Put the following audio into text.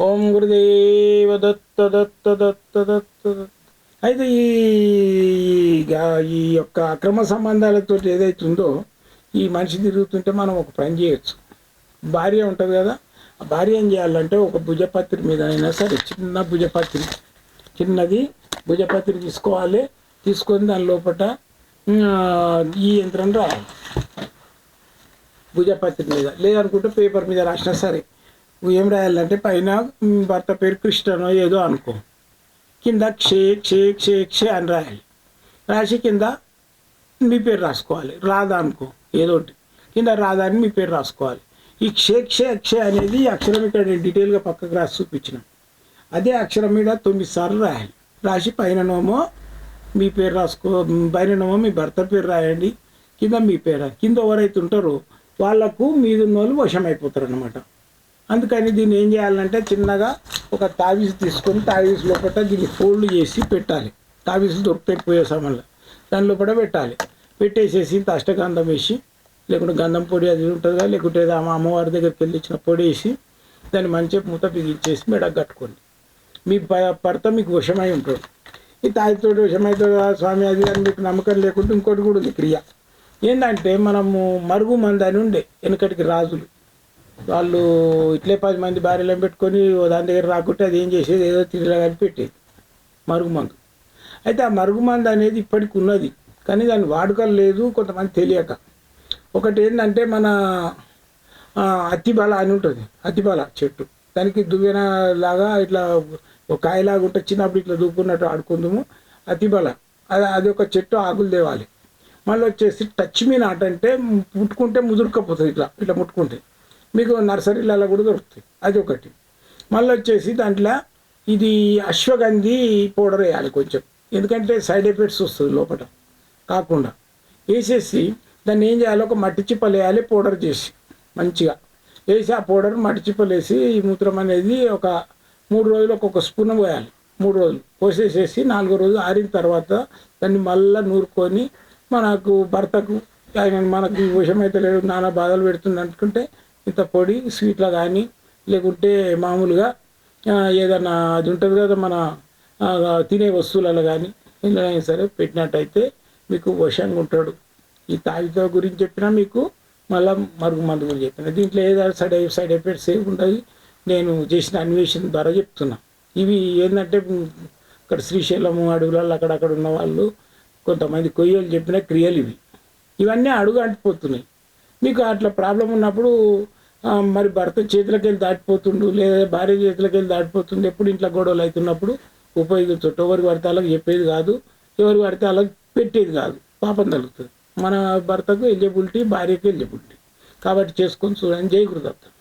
ఓం గురుదేవ దత్త దత్త దత్త దత్త అయితే ఈ ఈ యొక్క అక్రమ సంబంధాలతో ఏదైతుందో ఈ మనిషి తిరుగుతుంటే మనం ఒక పని చేయొచ్చు. భార్య ఉంటుంది కదా ఆ భార్య ఏం చేయాలంటే ఒక భుజపత్రి మీద అయినా సరే చిన్న భుజపత్రి చిన్నది భుజపత్రి తీసుకోవాలి తీసుకొని దాని లోపల ఈ యంత్రం రావాలి. భుజపత్రి మీద లేదనుకుంటే పేపర్ మీద రాసినా సరే. ఏం రాయాలంటే పైన భర్త పేరు కృష్ణనో ఏదో అనుకో. కింద క్షే క్షే క్షే క్షే అని రాయాలి. రాసి కింద మీ పేరు రాసుకోవాలి. రాధా అనుకో ఏదో ఒకటి. కింద రాధా అని మీ పేరు రాసుకోవాలి. ఈ క్షే క్షే క్షే అనేది అక్షరం ఇక్కడ నేను డీటెయిల్గా పక్కకు రాసి చూపించిన. అదే అక్షరం మీద తొమ్మిది సార్లు రాయాలి. రాసి పైననేమో మీ పేరు రాసుకో పైననేమో మీ భర్త పేరు రాయండి. కింద మీ పేరు కింద ఎవరైతే ఉంటారో వాళ్ళకు మీదున్న వాళ్ళు వశం అయిపోతారు అనమాట అందుకని దీన్ని ఏం చేయాలంటే చిన్నగా ఒక తావీసు తీసుకొని తావీసు లోపల దీన్ని ఫోల్డ్ చేసి పెట్టాలి. తావీసు దొరికిపోయి పోయే సమయంలో దాని లోపల పెట్టాలి. పెట్టేసేసి ఇంత అష్టగంధం వేసి లేకుంటే గంధం పొడి అది ఉంటుందిగా లేకుంటే ఏదో మా అమ్మవారి దగ్గరికి వెళ్ళి ఇచ్చిన పొడి వేసి దాన్ని మంచిగా మూత బిగించేసి మెడకు కట్టుకోండి. మీ భర్త మీకు వశమై ఉంటాడు ఈ తాయితోటి వశమవుతుంది స్వామి అది అని మీకు నమ్మకం లేకుంటే ఇంకోటి కూడా ఉంది క్రియ. ఏంటంటే మనము మరుగు మంది అని ఉండే వెనకటికి రాజులు. వాళ్ళు ఇట్లే పది మంది భార్యలను పెట్టుకొని దాని దగ్గర రాకుంటే అది ఏం చేసేది? ఏదో తిరిగిలా కనిపెట్టేది మరుగుమందు అయితే ఆ మరుగుమందు అనేది ఇప్పటికి ఉన్నది. కానీ దాని వాడుకలు లేదు కొంతమంది తెలియక. ఒకటి ఏంటంటే మన ఆ, అత్తిబల అని ఉంటుంది. అత్తిబల చెట్టు. దానికి దువ్వెన లాగా ఇట్లా ఒక కాయలాగా ఉంటుంది చిన్నప్పుడు ఇట్లా దువ్వుకున్నట్టు ఆడుకుందాము. అతిబల అది అది ఒక చెట్టు ఆకులు తేవాలి. మళ్ళీ వచ్చేసి టచ్ మీ నాట్ అంటే ముట్టుకుంటే ముదురుకపోతుంది ఇట్లా. ఇట్లా ముట్టుకుంటే. మీకు నర్సరీలలో కూడా దొరుకుతాయి. అది ఒకటి. మళ్ళీ వచ్చేసి దాంట్లో ఇది అశ్వగంధి పౌడర్ వేయాలి కొంచెం. ఎందుకంటే సైడ్ ఎఫెక్ట్స్ వస్తుంది లోపల. కాకుండా వేసేసి దాన్ని ఏం చేయాలి? ఒక మట్టి చిప్పలు వేయాలి పౌడర్ చేసి మంచిగా. వేసి ఆ పౌడర్ మట్టి చిప్పలు వేసి ఈ మూత్రం అనేది ఒక మూడు రోజులు ఒక్కొక్క స్పూన్ పోయాలి. మూడు రోజులు. పోసేసేసి నాలుగో రోజు ఆరిన తర్వాత దాన్ని మళ్ళీ నూరుకొని మనకు భర్తకు ఆయన మనకి విషమైతే లేదు నానా బాధలు పెడుతుంది అనుకుంటే ఇంత పొడి స్వీట్లో కానీ లేకుంటే మామూలుగా ఏదన్నా అది ఉంటుంది కదా మన తినే వస్తువులలో కానీ ఇందులో సరే పెట్టినట్టయితే మీకు వశంగా ఉంటాడు. ఈ తాగితో గురించి చెప్పినా మీకు మళ్ళా మరుగు మందు గురించి చెప్పిన. దీంట్లో ఏదైనా సైడ్ సైడ్ ఎఫెక్ట్స్ ఏమి ఉండదు నేను చేసిన అన్వేషణ ద్వారా చెప్తున్నా. ఇవి ఏంటంటే ఇక్కడ శ్రీశైలము అడవులలో అక్కడక్కడ ఉన్న వాళ్ళు కొంతమంది కొయ్యలు చెప్పిన క్రియలు ఇవి. ఇవన్నీ అడుగు అంటిపోతున్నాయి. మీకు అట్లా ప్రాబ్లం ఉన్నప్పుడు మరి భర్త చేతులకి వెళ్ళి దాటిపోతుండు లేదా భార్య చేతులకి వెళ్ళి దాటిపోతుండు ఎప్పుడు ఇంట్లో గొడవలు అవుతున్నప్పుడు ఉపయోగించట్టు ఎవరికి పడితే వాళ్ళకి చెప్పేది కాదు ఎవరికి పడితే వాళ్ళకి పెట్టేది కాదు పాపం తగ్గుతుంది మన భర్తకు ఎలిజిబిలిటీ భార్యకు ఎలిజిబిలిటీ కాబట్టి చేసుకొని చూడండి జయకృతత్వం